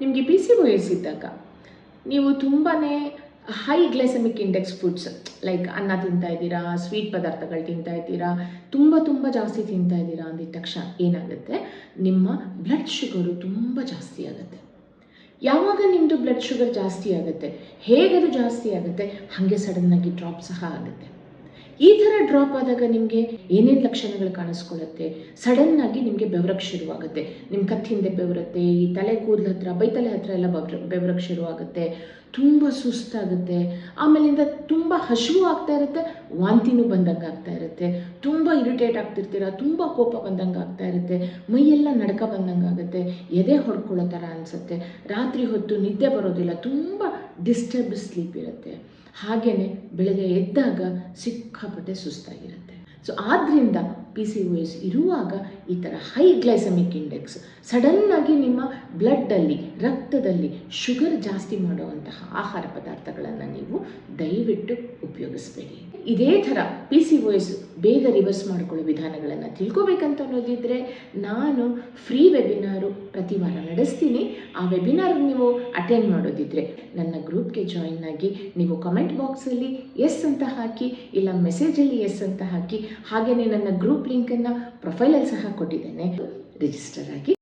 ನಿಮಗೆ P C ಒ ಇದ್ದಾಗ ನೀವು ತುಂಬಾ high glycemic index foods like ಅನ್ನ ತಿಂತಾ ಇದ್ದೀರಾ ಸ್ವೀಟ್ ಪದಾರ್ಥಗಳು ತಿಂತಾ ಇದ್ದೀರಾ, ತುಂಬ ತುಂಬ ಜಾಸ್ತಿ ತಿಂತಾ ಇದ್ದೀರಾ ಅಂದಿದ ತಕ್ಷಣ ಏನಾಗುತ್ತೆ? ನಿಮ್ಮ ಬ್ಲಡ್ ಶುಗರು ತುಂಬ ಜಾಸ್ತಿ ಆಗುತ್ತೆ. ಯಾವಾಗ ನಿಮ್ಮದು ಬ್ಲಡ್ ಶುಗರ್ ಜಾಸ್ತಿ ಆಗುತ್ತೆ? ಹೇಗದು ಜಾಸ್ತಿ ಆಗುತ್ತೆ? ಹಾಗೆ ಸಡನ್ನಾಗಿ ಡ್ರಾಪ್ ಸಹ ಆಗುತ್ತೆ. ಈ ಥರ ಡ್ರಾಪ್ ಆದಾಗ ನಿಮಗೆ ಏನೇನು ಲಕ್ಷಣಗಳು ಕಾಣಿಸ್ಕೊಳ್ಳುತ್ತೆ? ಆಗಿ ನಿಮಗೆ ಬೆವರಕ್ಕೆ ಶುರುವಾಗುತ್ತೆ. ನಿಮ್ಮ ಕತ್ತಿ ಹಿಂದೆ ಬೆವರುತ್ತೆ, ಈ ತಲೆ ಕೂದಲ ಹತ್ರ ಬೈತಲೆ ಹತ್ರ ಎಲ್ಲ ಬೆವ್ರ ಬೆವರಕ್ಕೆ ಶುರುವಾಗುತ್ತೆ. ತುಂಬ ಸುಸ್ತಾಗುತ್ತೆ. ಆಮೇಲಿಂದ ತುಂಬ ಹಸಿವು ಆಗ್ತಾ ಇರುತ್ತೆ, ವಾಂತಿನೂ ಬಂದಂಗೆ ಆಗ್ತಾ ಇರುತ್ತೆ. ತುಂಬ ಇರಿಟೇಟ್ ಆಗ್ತಿರ್ತೀರ, ತುಂಬ ಕೋಪ ಬಂದಂಗೆ ಆಗ್ತಾ ಇರುತ್ತೆ. ಮೈಯೆಲ್ಲ ನಡ್ಕ ಬಂದಂಗೆ ಆಗುತ್ತೆ. ಎದೆ ಹೊಡ್ಕೊಳ್ಳೋ ಥರ ಅನಿಸುತ್ತೆ. ರಾತ್ರಿ ಹೊತ್ತು ನಿದ್ದೆ ಬರೋದಿಲ್ಲ, ತುಂಬ ಡಿಸ್ಟರ್ಬ್ ಸ್ಲೀಪ್ ಇರುತ್ತೆ. ಹಾಗೆಯೇ ಬೆಳಗ್ಗೆ ಎದ್ದಾಗ ಸಿಕ್ಕಾಪಟ್ಟೆ ಸುಸ್ತಾಗಿರುತ್ತೆ. ಸೊ ಆದ್ದರಿಂದ ಪಿ ಸಿ ಓ ಎಸ್ ಇರುವಾಗ ಈ ಥರ ಹೈ ಗ್ಲೈಸಮಿಕ್ ಇಂಡೆಕ್ಸ್ ಸಡನ್ನಾಗಿ ನಿಮ್ಮ ಬ್ಲಡ್ಡಲ್ಲಿ ರಕ್ತದಲ್ಲಿ ಶುಗರ್ ಜಾಸ್ತಿ ಮಾಡುವಂತಹ ಆಹಾರ ಪದಾರ್ಥಗಳನ್ನು ನೀವು ದಯವಿಟ್ಟು ಉಪಯೋಗಿಸಬೇಡಿ. ಇದೇ ಥರ ಪಿ ಸಿ ಒ ಎಸ್ ಬೇಗ ರಿವರ್ಸ್ ಮಾಡಿಕೊಳ್ಳೋ ವಿಧಾನಗಳನ್ನು ತಿಳ್ಕೊಬೇಕಂತ ಅನ್ನೋದಿದ್ದರೆ ನಾನು ಫ್ರೀ ವೆಬಿನಾರು ಪ್ರತಿ ವಾರ ನಡೆಸ್ತೀನಿ. ಆ ವೆಬಿನಾರ್ ನೀವು ಅಟೆಂಡ್ ಮಾಡೋದಿದ್ರೆ ನನ್ನ ಗ್ರೂಪ್ಗೆ ಜಾಯಿನ್ ಆಗಿ ನೀವು ಕಮೆಂಟ್ ಬಾಕ್ಸಲ್ಲಿ ಎಸ್ ಅಂತ ಹಾಕಿ, ಇಲ್ಲ ಮೆಸೇಜಲ್ಲಿ ಎಸ್ ಅಂತ ಹಾಕಿ ಹಾಗೆಯೇ ನನ್ನ ಗ್ರೂಪ್ ಲಿಂಕನ್ನು ಪ್ರೊಫೈಲಲ್ಲಿ ಸಹ ಕೊಟ್ಟಿದ್ದೇನೆ. ರಿಜಿಸ್ಟರ್ ಆಗಿ.